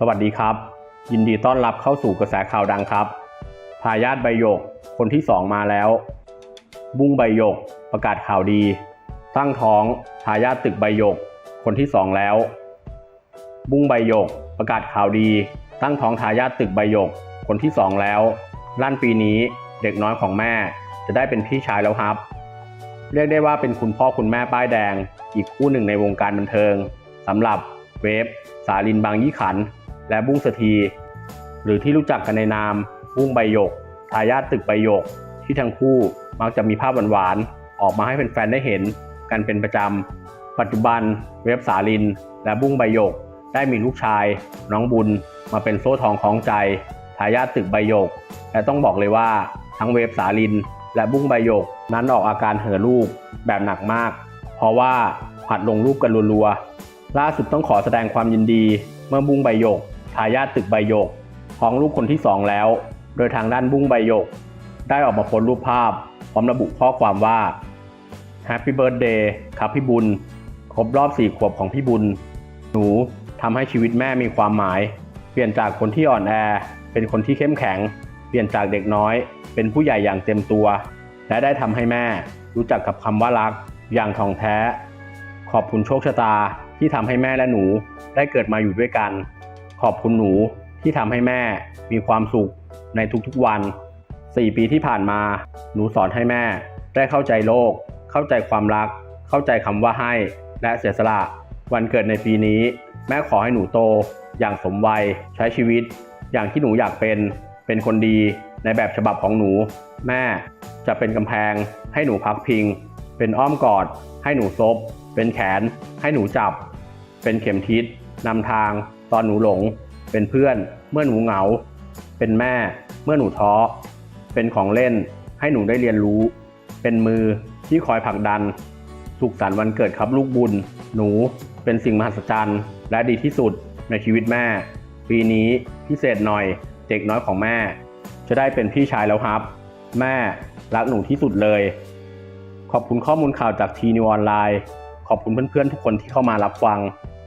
สวัสดีครับ ยินดีต้อนรับเข้าสู่กระแสข่าวดังครับทายาทใบหยก คนที่สองมาแล้ว บุ้งใบหยก ประกาศข่าวดี ตั้งท้องทายาทตึกใบหยก คนที่สองแล้ว บุ้งใบหยก ประกาศข่าวดี ตั้งท้องทายาทตึกใบหยก คนที่สองแล้ว ลั่นปีนี้เด็กน้อยของแม่จะได้เป็นพี่ชายแล้วครับ เรียกได้ว่าเป็นคุณพ่อคุณแม่ป้ายแดง อีกคู่หนึ่งในวงการบันเทิงสำหรับเวฟสาลินบางยี่ขัน และบุ้งสถีหรือที่รู้จักกันในนามบุ้งใบหยกทายาทตึกใบหยก ที่ทั้งคู่มักจะมีภาพหวานๆออกมาให้แฟนๆได้เห็นกันเป็นประจำ ปัจจุบันเวฟสาลิน และบุ้งใบหยก ได้มีลูกชาย น้องบุญมาเป็นโซ่ทองคล้องใจทายาทตึกใบหยก และต้องบอกเลยว่าทั้งเวฟสาลิน และบุ้งใบหยก นั้นออกอาการเห่อลูกแบบหนักมาก เพราะว่าผัดลงรูปกันรัวๆล่าสุดต้องขอแสดงความยินดี เมื่อบุ้งใบหยก ทายาทตึกใบหยกท้องลูกคนที่สองแล้ว โดยทางด้านบุ้งใบหยก ได้ออกมาโพสต์รูปภาพ พร้อมระบุข้อความว่า Happy Birthday ครับพี่บุญ ครบรอบสี่ขวบของพี่บุญ หนูทำให้ชีวิตแม่มีความหมาย เปลี่ยนจากคนที่อ่อนแอ เป็นคนที่เข้มแข็ง เปลี่ยนจากเด็กน้อย เป็นผู้ใหญ่อย่างเต็มตัว และได้ทำให้แม่ รู้จักกับคำว่ารัก อย่างท่องแท้ ขอบคุณโชคชะตาที่ทำให้แม่และหนูได้เกิดมาอยู่ด้วยกัน ขอบคุณหนูที่ทำให้แม่มีความสุขในทุกๆวัน 4 ปีที่ผ่านมา หนูสอนให้แม่ได้เข้าใจโลก เข้าใจความรัก เข้าใจคำว่าให้ และเสียสละ วันเกิดในปีนี้ แม่ขอให้หนูโต อย่างสมวัย ใช้ชีวิต อย่างที่หนูอยากเป็น เป็นคนดีในแบบฉบับของหนู แม่จะเป็นกำแพง ให้หนูพักพิง เป็นอ้อมกอด ให้หนูซบ เป็นแขน ให้หนูจับ เป็นเข็มทิศ นำทางตอนหนูหลง เป็นเพื่อน เมื่อหนูเหงา เป็นแม่ เมื่อหนูท้อ เป็นของเล่น ให้หนูได้เรียนรู้ เป็นมือที่คอยผลักดัน สุขสันต์วันเกิดครับลูกบุญ หนูเป็นสิ่งมหัศจรรย์ และดีที่สุดในชีวิตแม่ ปีนี้พิเศษหน่อยเด็กน้อยของแม่ จะได้เป็นพี่ชายแล้วครับ แม่รักหนูที่สุดเลย ขอบคุณข้อมูลข่าวจากทีนิวออนไลน์ ขอบคุณเพื่อนๆทุกคนที่เข้ามารับฟัง